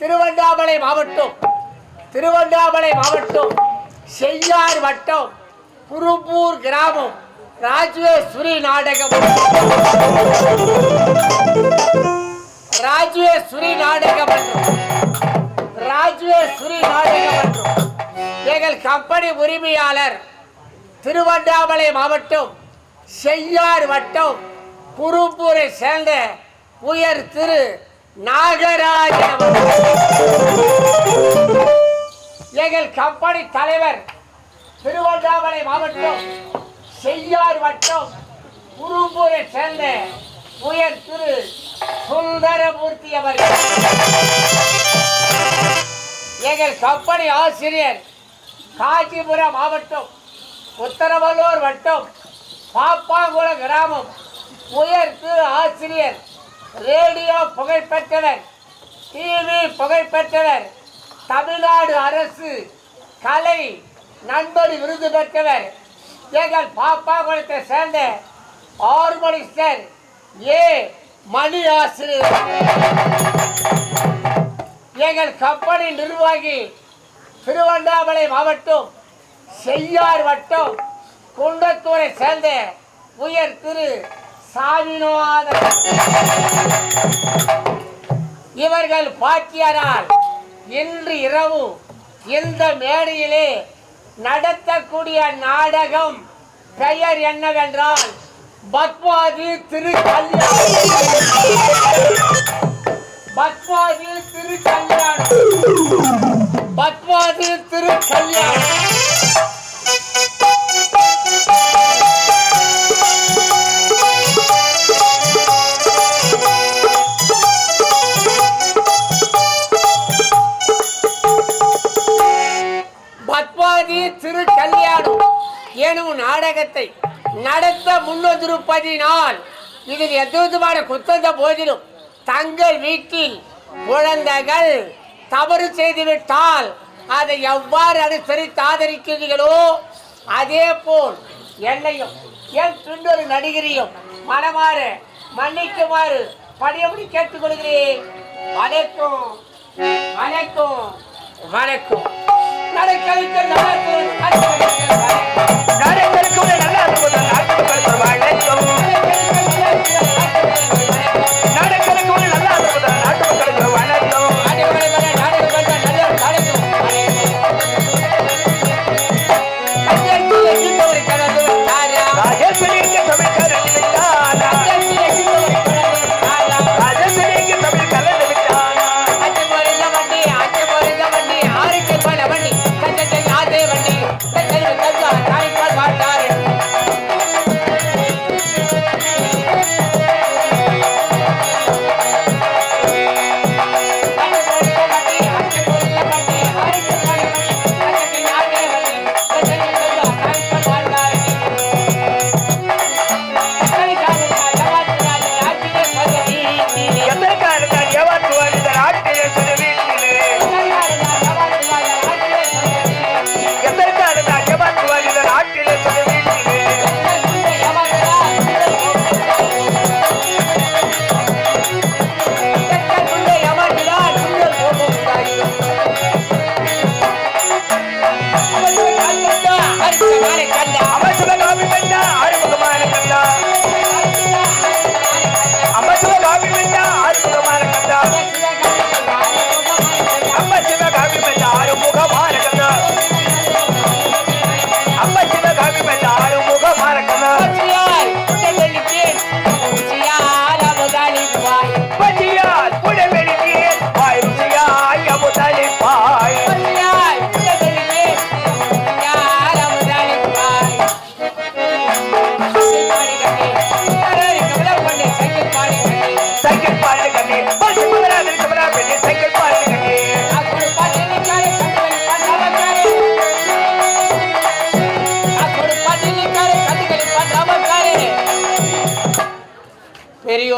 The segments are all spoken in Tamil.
திருவண்ணாமலை மாவட்டம். திருவண்ணாமலை மாவட்டம். செய்யார் வட்டம். குருப்பூர் கிராமம். ராஜேஸ்வரி நாடகம். ராஜேஸ்வரி நாடகம். ராஜேஸ்வரி நாடகம். எங்கள் கம்பெனி உரிமையாளர் திருவண்ணாமலை மாவட்டம். செய்யார் வட்டம். குருப்பூரை சேர்ந்த உயர் திரு நாகராஜன் கம்பெனி தலைவர் திருவண்ணாமலை மாவட்டம் செய்யார் வட்டம் குரும்பூரை சேர்ந்த உயர் திரு சுந்தரமூர்த்தி அவர்கள். எங்கள் கம்பெனி ஆசிரியர் காஞ்சிபுரம் மாவட்டம் உத்தரவல்லூர் வட்டம் பாப்பாங்குளம் கிராமம். உயர் திரு ஆசிரியர் ரேடியோ புகழ்பெற்றவர் டிவி புகழ்பெற்றவர் தமிழ்நாடு அரசு கலை நண்பர் விருது பெற்றவர். எங்கள் பாப்பா குளத்தை சேர்ந்த ஆர்மனிஸ்டர் ஏ. மணி ஆசிரியர் எங்கள் கம்பெனி நிர்வாகி திருவண்ணாமலை மாவட்டம் செய்யார் வட்டம் குண்டத்தூரை சேர்ந்த உயர் திரு சாமிநாதன். இவர்கள் பாக்கியரால் இன்று இரவு இந்த மேடையிலே நடத்தக்கூடிய நாடகம் பெயர் என்னவென்றால் பத்மாதி திரு பத்மாதி திரு கல்யாணம் பத்மாதி திரு கல்யாணம் நாடகத்தை நடத்த முன்வந்திருப்பதினால் இதில் எதுவிதமான குத்தந்த போதிலும் தங்கள் வீட்டில் குழந்தைகள் தவறு செய்துவிட்டால் அதை எவ்வாறு அனுசரித்து ஆதரிக்கிறீர்களோ அதே போல் என்னையும் என் பின்னொரு நடிகரையும் மனமாறு மன்னிக்குமாறு பணியபடி கேட்டுக்கொள்கிறேன். வணக்கம். வணக்கம். வணக்கம். நடக்கலிக்க நடக்கும் நாடகங்களுக்கு நாடகங்களுக்கு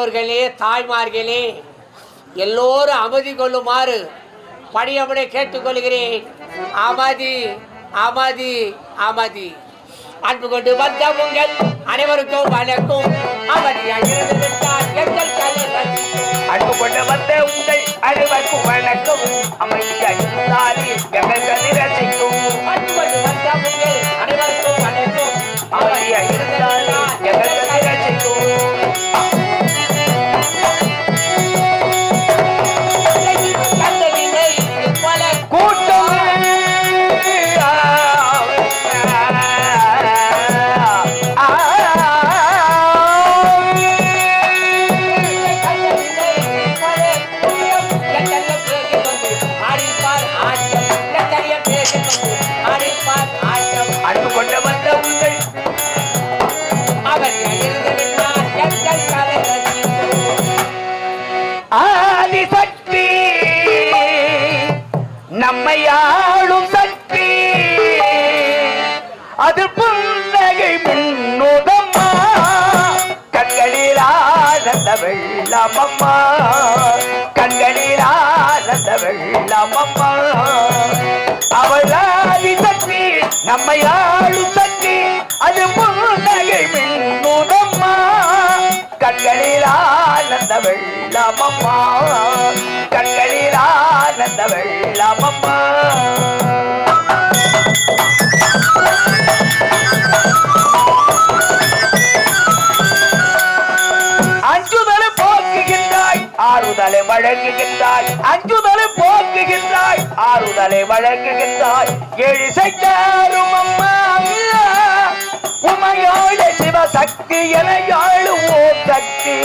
பெரியோர்களே தாய்மார்களே எல்லோரும் அமைதி கொள்ளுமாறு பணியமுறை கேட்டுக்கொள்கிறேன். அமைதி அமைதி அமைதி. அன்பு கொண்டு வந்த உங்கள் அனைவருக்கும் வணக்கம். அமைதியாக இருந்து விட்டால் எங்கள் அன்பு கொண்டு வந்த உங்கள் ஆளும் சக்தி அது புன்னகை முன்னுதம்மா. கண்களில் ஆனந்த வெள்ளமம்மா கண்களில் ஆனந்த வெள்ளமம்மா அவளாதி சக்தி நம்மை ஆளும் சக்தி அது புன்னகை மின்னுதம்மா. கண்களில் ஆனந்த வெள்ளமம்மா கண்களில் ஆனந்த வெள்ளமம்மா அஞ்சுதலை போக்குகின்றாய் ஆறுதலை வழங்குகின்றாய். அஞ்சுதலை போக்குகின்றாய் ஆறுதலை வழங்குகின்றாய். ஏழு அம்மா உமையோட சிவசக்தி என யாழுவோம் சக்தி.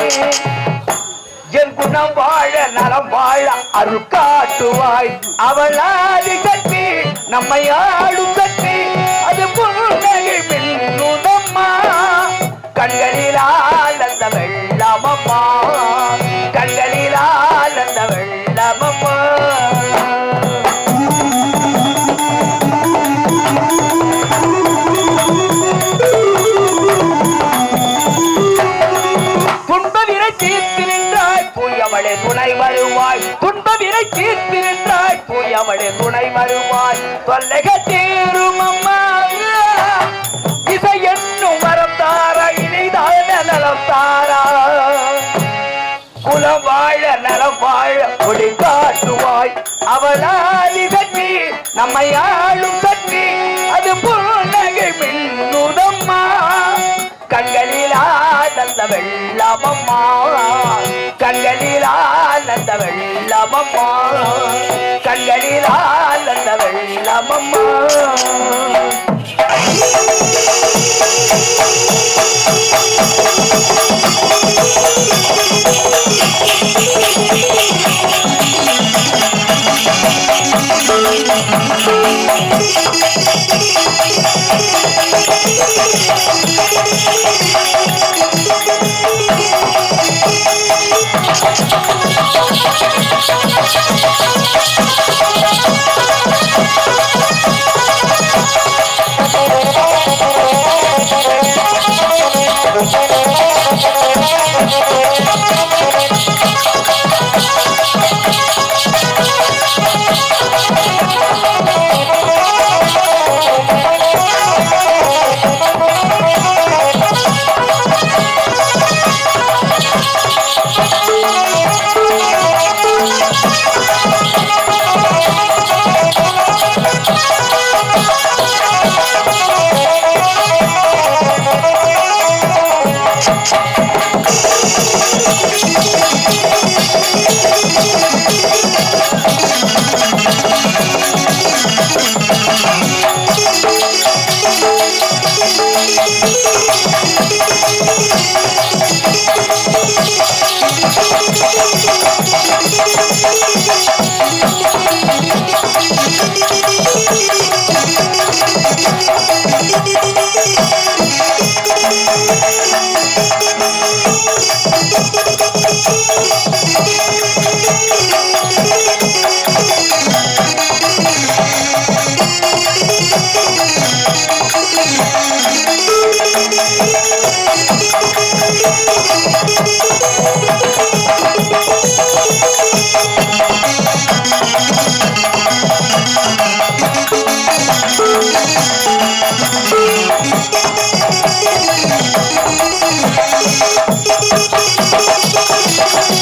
என் குணம் வாழ நலம் வாழ அருள் காட்டுவாய். அவளாதி கட்டி நம்மை ஆளும் கட்டி அது புன்னகை மின்னுதம்மா. கண்களில் ஆனந்த வெள்ளமம்மா. தூயவளே துணை வருவாய். தொல்லைக தீரும் அம்மா. இசை என்னும் வரம் தாரா இனிதான நலம் தாரா. குலம் வாழ நலம் வாழ ஒளி காட்டுவாய். அவளாதி சக்தி நம்மை ஆளும் சக்தி அது புன்னகை மின்னுதம்மா. கண்களில் ஆனந்த வெள்ளமம்மா கண்களில் வெள்ள வெள்ளமம்மா கண்களில் ஆனந்த வெள்ளமம்மா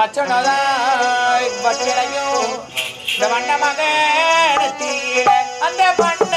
நான் வச்சோனோதான் இந்த வண்ண மகன் தீர அந்த பண்ண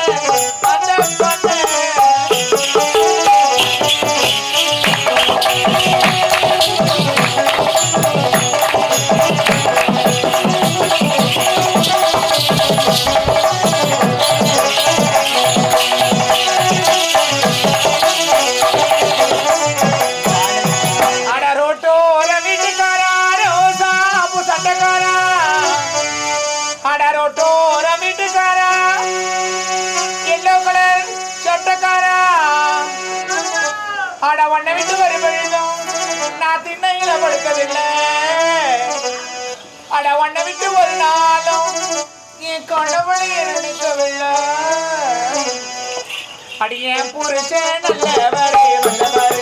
திண்ணையில அட ஒன்ன விட்டு ஒரு நாளும் என் கடவுளை நினைக்கவில்லை அடியே புருஷன் நல்லவரே வல்லவரே.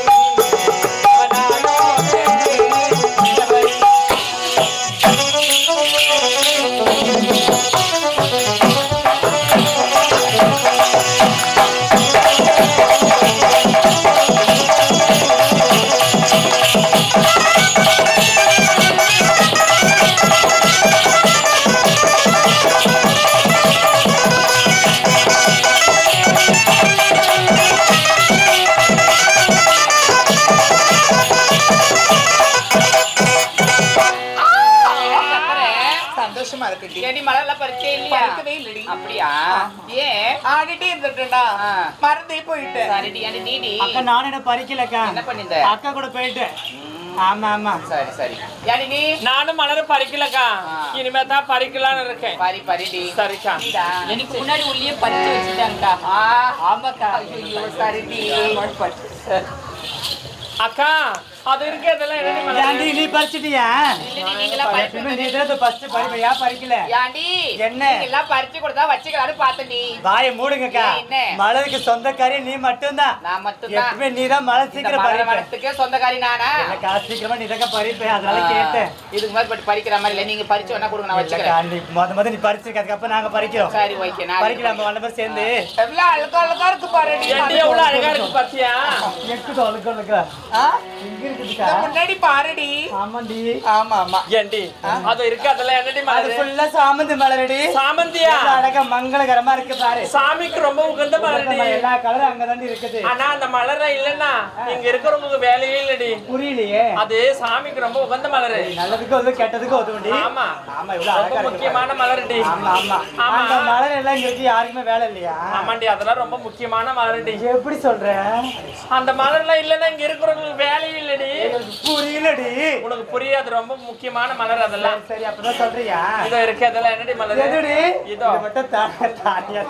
ஆடிட்டே இருந்துட்டா. மறந்தே போயிட்டேன். சரிடி அடி அக்கா நானும் என்ன பறிக்கலக்கா? என்ன அக்கா கூட போயிட்டேன். ஆமா ஆமா. சரி சரி. ஏடி நீ? நானும் மலர பறிக்கலக்கா. இனிமே தான் பறிக்கலாம்னு இருக்கேன். பரி பரிடி சரிக்கா எனக்கு முன்னாடி உள்ளே பறிச்சு வச்சுட்டாங்கக்கா ஆ. ஆமாக்கா. சரிடி. அக்கா அது இருக்கிறதெல்லாம் ஏன்டி நீ பறிச்சிட்டியா? நீ தான் ஃபர்ஸ்ட் பறிப்பையா பறிக்கல? ஏன்டி என்ன? எல்லாம் பறிச்சு கொடுத்தா வச்சுக்கலாம்னு பார்த்த நீ. வாயை மூடுங்கக்கா? மலருக்கு சொந்தக்காரி நீ மட்டும்தான். நான் மட்டும்தான். எப்பவுமே நீ தான் மலை சீக்கிரம் மரத்துக்கே சொந்தக்காரி நானா? இல்லக்கா சீக்கிரமா நீ தான் பறிப்ப? அதனால கேட்டேன். இதுக்கு மாதிரி பட்டு பறிக்கிற மாதிரி இல்ல. நீங்க பறிச்சு வேணா கொடுங்க நான் வச்சுக்கிறேன். முத முத நீ பறிச்சிருக்க அதுக்கப்புறம் நாங்க பறிக்கிறோம். சரி ஓகே நான் பறிக்கலாம் வந்த மாதிரி சேர்ந்து. எவ்வளவு அழுக்கா அழுக்கா இருக்கு என்டி எவ்வளவு அழகா இருக்கு பாத்தியா எக்குதோ? இங்க முன்னாடி பாருடி. ஆமாண்டி ஆமா ஆமா ஏண்டி அது இருக்கிறதெல்லாம் என்னடி அது மலர் ஃபுல்லா சாமந்தி மலரடி. சாமந்தியா? எவ்வளவு அழகா மங்களகரமா இருக்கு பாரு. சாமிக்கு ரொம்ப உகந்த மலர்டி. எல்லா கலரும் அங்கதாண்டி இருக்குது. ஆனா அந்த மலர இல்லன்னா இங்க இருக்கிறவங்களுக்கு வேலையே இல்லடி. புரியலையே. அது சாமிக்கு ரொம்ப உகந்த மலரு. நல்லதுக்கு வந்து கெட்டதுக்கு உதவுண்டி ஆமா. ஆமா இவ்வளவு அழகா இருக்கு முக்கியமான மலர்டி. ஆமா. அந்த மலர் எல்லாம் இங்க இருக்கு யாருக்குமே வேலை இல்லையா? ஆமாண்டி அதெல்லாம் ரொம்ப முக்கியமான மலர்டி எப்படி சொல்ற? அந்த மலர்லாம் இல்லன்னா இங்க இருக்கிறவங்களுக்கு வேலையே இல்லடி. என்னடி புரியலடி. உனக்கு புரியாது ரொம்ப முக்கியமான மலர் அதெல்லாம். சரி அப்பதான் சொல்றியா? இதோ இருக்கு அதெல்லாம் என்னடி மலர்? இதோ. மட்டும் தானியா